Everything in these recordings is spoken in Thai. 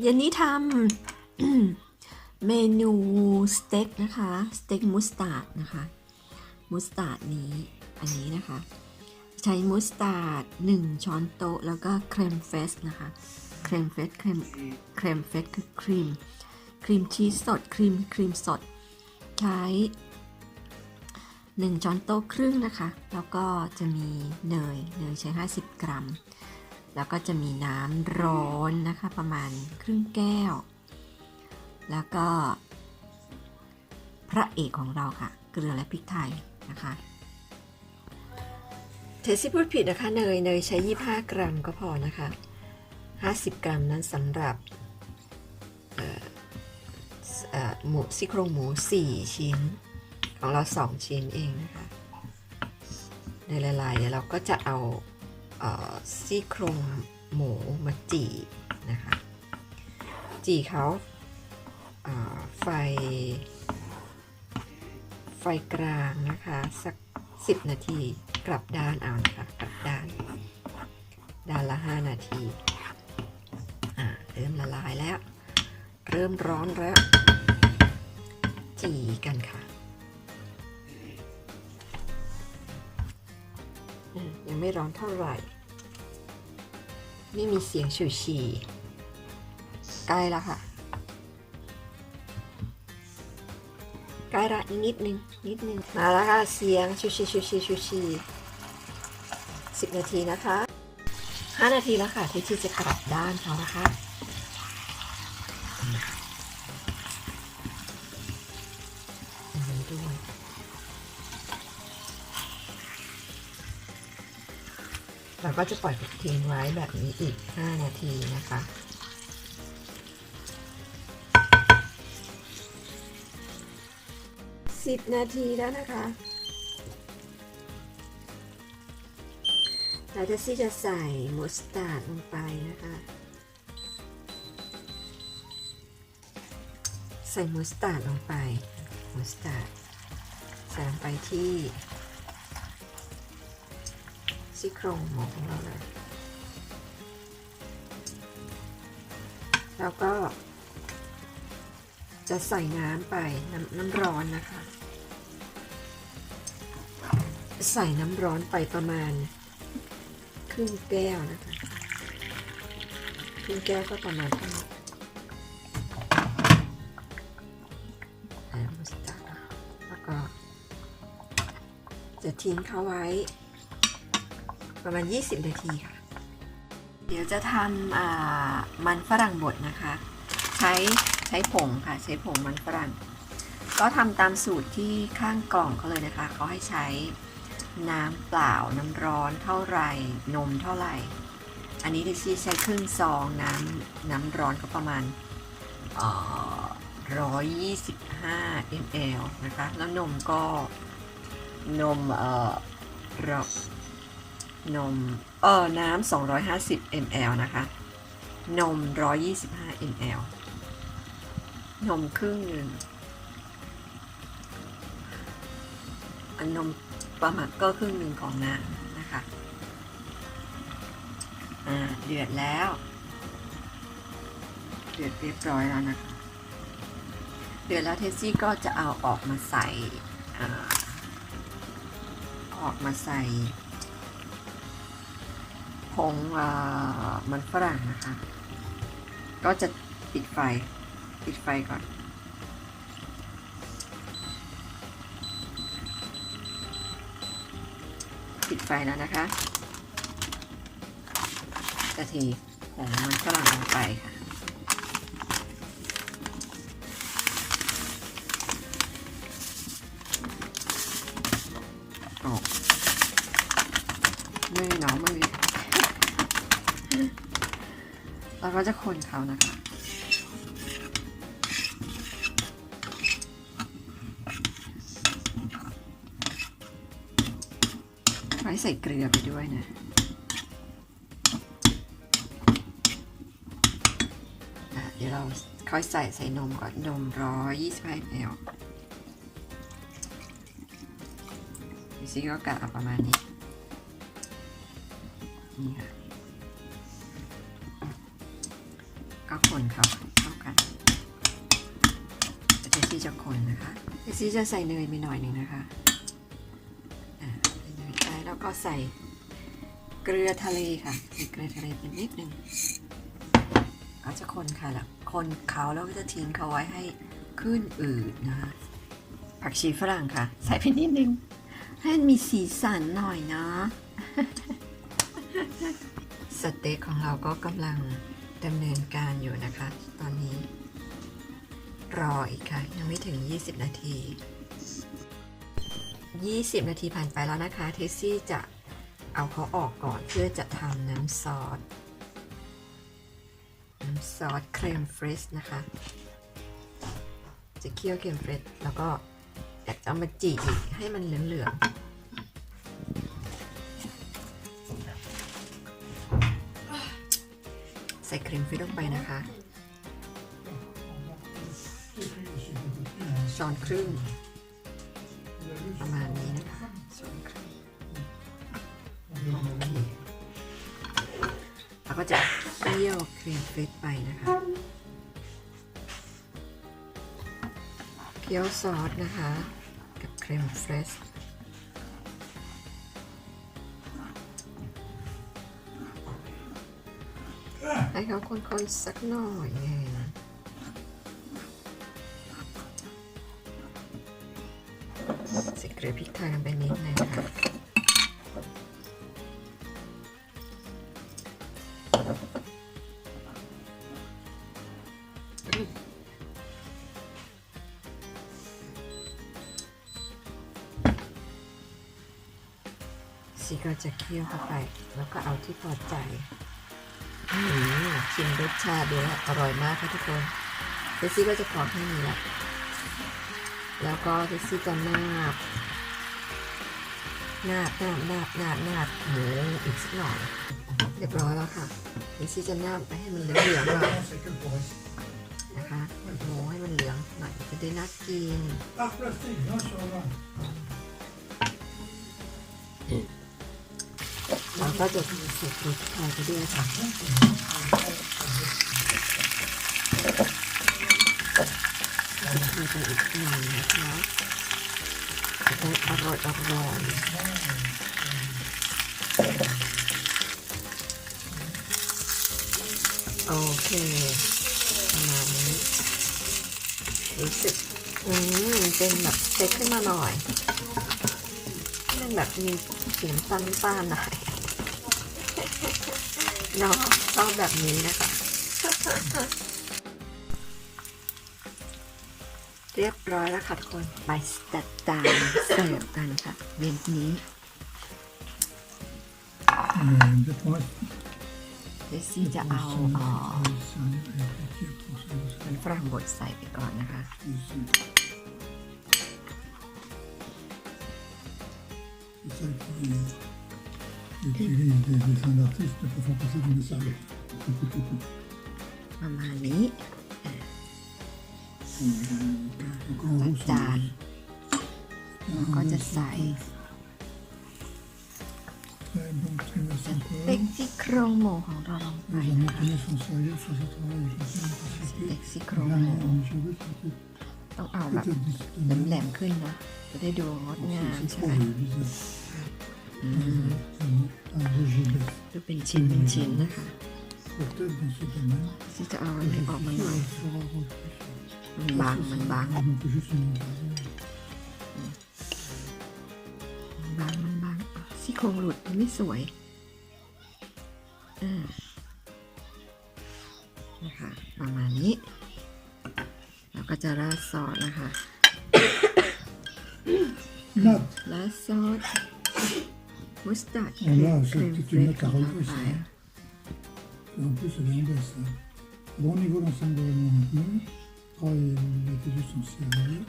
เย็นนี้ทำเมนูสเต็กนะคะ สเต็กมุสตาร์ดนะคะ มุสตาร์ดนี้ อันนี้นะคะ ใช้มุสตาร์ด1 ช้อนโต๊ะ แล้วก็เครมเฟสนะคะ เครมเฟสเครมเครมเฟสคือครีม ครีมชีสสด ครีมครีมสด ใช้ 1 ช้อนโต๊ะครึ่งนะคะ แล้วก็จะมีเนย เนยใช้ 50 กรัม แล้วก็จะมีน้ำร้อนนะคะประมาณครึ่งแก้ว แล้วก็ พระเอกของเราค่ะ เกลือและพริกไทยนะคะเทซี่พูดผิดนะคะเนยเนยใช้ 25 กรัมก็พอนะคะ 50 กรัมนั้นสำหรับหมูซี่โครงหมู 4 ชิ้น ของเรา 2 ชิ้นเองนะคะในละลายๆเดี๋ยวเราก็จะเอา ซี่โครงหมูมาจีนะคะ จีเขาเอ่อไฟ ไฟกลางนะคะ สัก 10 นาทีกลับด้านเอานะคะกลับด้าน ด้านละ 5 นาทีอ่าเริ่มละลายแล้ว เริ่มร้อนแล้ว จีกันค่ะยังไม่ร้อนเท่าไหร่ ไม่มีเสียงฉูฉี่ใกล้ละค่ะ ใกล้ละนิดนึง นิดนึง มาแล้วค่ะ เสียงชูชีชูชีชูชีสิบนาทีนะคะห้านาทีแล้วค่ะที่ที่จะกลับด้านเขานะคะ ก็จะปล่อยทิ้งไว้แบบนี้อีก 5 นาทีนะคะสิบนาทีแล้วนะคะ เราจะซี่จะใส่มุสตาร์ดลงไปนะคะ ใส่มุสตาร์ดลงไปมุสตาร์ดใส่ลงไปที่ ซี่โครงหมูของเราเลย แล้วก็ จะใส่น้ำไปน้ำน้ำร้อนนะคะ ใส่น้ำร้อนไปประมาณ ครึ่งแก้วนะคะ ครึ่งแก้วก็ประมาณเท่านี้าแล้วก็จะทิ้งเขาไว้ ประมาณ 20 นาทีค่ะ เดี๋ยวจะทำมันฝรั่งบดนะคะ ใช้ใช้ผงค่ะ ใช้ผงมันฝรั่ง ก็ทำตามสูตรที่ข้างกล่องเขาเลยนะคะ เขาให้ใช้น้ำเปล่าน้ำร้อนเท่าไหร่ นมเท่าไหร่ อันนี้ดิชี่ใช้ครึ่งซองน้ำน้ำร้อนก็ประมาณร้อยยี่สิบห้า ml นะคะ แล้วนมก็นมเอ่อร นม เออน้ำ250 ml นะคะ นม 125 ml นมครึ่งหนึ่งอันนมประมาณก็ครึ่งหนึ่งของน้ำนะคะ อ่า เดือดแล้ว เดือดเรียบร้อยแล้วนะคะ เดือดแล้วเทซี่ก็จะเอาออกมาใส่อออกมาใส่ ผงอ่ามันฝรั่งนะคะ ก็จะปิดไฟ ปิดไฟก่อน ปิดไฟแล้วนะคะจะทีผงมันฝรั่งลงไปค่ะโอ้มือหนอมือ เราก็จะคนเขานะคะ ไว้ใส่เกลือไปด้วยนะเดี๋ยวเราค่อยใส่ใส่นมก่อน นมร้อยยี่สิบห้าแอลดิซี่ก็กะประมาณนี้ นี่ค่ะ ก็คนเขาเข้ากันเจสซี่จะคนนะคะเจสซี่จะใส่เนยไปหน่อยหนึ่งนะคะเนยไปแล้วก็ใส่เกลือทะเลค่ะเกลือทะเลเป็นนิดนึงก็จะคนค่ะล้วคนเขาแล้วก็จะทิ้งเขาไว้ให้ขึ้นอืดนะคะผักชีฝรั่งค่ะ ใส่ไปนิดนึง ให้มีสีสันหน่อยนะสเต็กของเราก็กำลัง ดำเนินการอยู่นะคะ ตอนนี้ รออีกค่ะ ยังไม่ถึง 20 นาที 20 นาทีผ่านไปแล้วนะคะ เทสซี่จะเอาเขาออกก่อนเพื่อจะทำน้ำซอส น้ำซอสเครมเฟรชนะคะ จะเคี่ยวเครมเฟรชแล้วก็อยากจะเอามาจีอีกให้มันเหลืองๆ ส่ครีมเฟรชลงไปนะคะ ช้อนครึ่ง ประมาณนี้นะคะช้อนครึ่งโอเคแล้วก็จะเคี่ยวครีมเฟรชไปนะคะเคี่ยวซอสนะคะ กับครีมเฟรช ให้เขาคนๆสักหน่อยหนึ่งใส่เกลือพริกไทยลงไปนิดนึงค่ะซีก็จะเคี่ยวเข้าไป แล้วก็เอาที่พอใจ ชิมรสชาติดูแล้วอร่อยมากค่ะทุกคนเทสซี่ก็จะขอแค่นี้แหละแล้วก็เทสซี่จะนาบนาบนาบนาบนาบนาบหมูอีกสักหน่อยเรียบร้อยแล้วค่ะเทสซี่จะนาบไปให้มันเหลืองๆหน่อยนะคะหมูให้มันเหลืองหน่อยจะได้น่ากิน ก็จะใส่เกลือพริกไทยไปด้วยค่ะใส่ไปอีกหน่อยนะคะจะได้อร่อยอร่อยโอเคประมาณนี้รู้สึกอืมเป็นแบบเต็กขึ้นมาหน่อยให้มันแบบมีสีน้ำตาลน้ำตาลหน่อย เนาะชอบแบบนี้นะคะ เรียบร้อยแล้วค่ะทุกคนไปจัดจานเสิร์ฟกันค่ะเวนนี้ Euh, des tomates. เดซี่จะเอาเอ่อ มันฝรั่งบดใส่ไปก่อนนะคะ savez, c'est- C'est ça qui utilise des dessins d'artistes pour faire passer des messages. ประมาณนี้ Donc en gros, c'est- จานแล้วก็จะใส่ Ouais, donc, il me ส semble เต็กซี่โครงหมูของเราลงไป Les Américains sont sérieux sur ce travail. Je sais pas ส si เต็กซี่โคร c'est ง là, หมู mais je veux que c'est ต้องเอาแบบ peut-être discipliné. แหลมๆขึ้นนะ จะได้ดูงดงาม C'est ใช่ trop ไหม le visage. อืม C'est un régime. ดูเป็นชิ้นเป็นชิ้นนะคะที่จะเอาอันไหนออกมาหน่อยมันบางมันบาง Il manque juste une interview. บางมันบางซี่โครงหลุดมันไม่สวยอ่านะคะประมาณนี้แล้วก็จะราดซอสนะคะราดซอส มุสตาร์ด Oh là, เคร c'est ม toute เฟร une ชของ note à เรา relever, ไป ça. Et en plus, elle est en baisse. hein. Bon niveau d'ensemble d'événements maintenus. Travail et les études sont sérieux.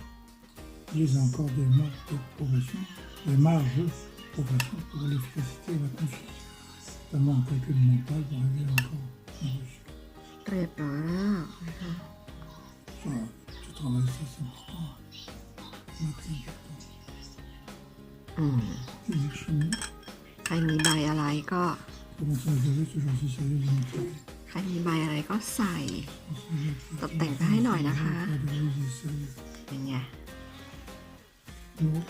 Il y a encore des marges de progression, des marges de progression pour l'efficacité et la confiance. Notamment en calcul mental pour arriver encore enrichi. เรียบร้อยแล้วนะคะ Ça, ce travail, ça, c'est important. Maths, c'est important. อืม Physique, chimie. ใครมีใบอะไรก็ ใครมีใบอะไรก็ใส่ตกแต่งให้หน่อยนะคะเป็นไง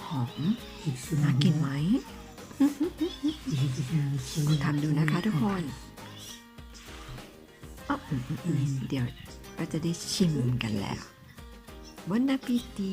หอมน่ากินไหมคุณทำดูนะคะทุกคนเดี๋ยวก็จะได้ชิมกันแล้ววันนาปีติ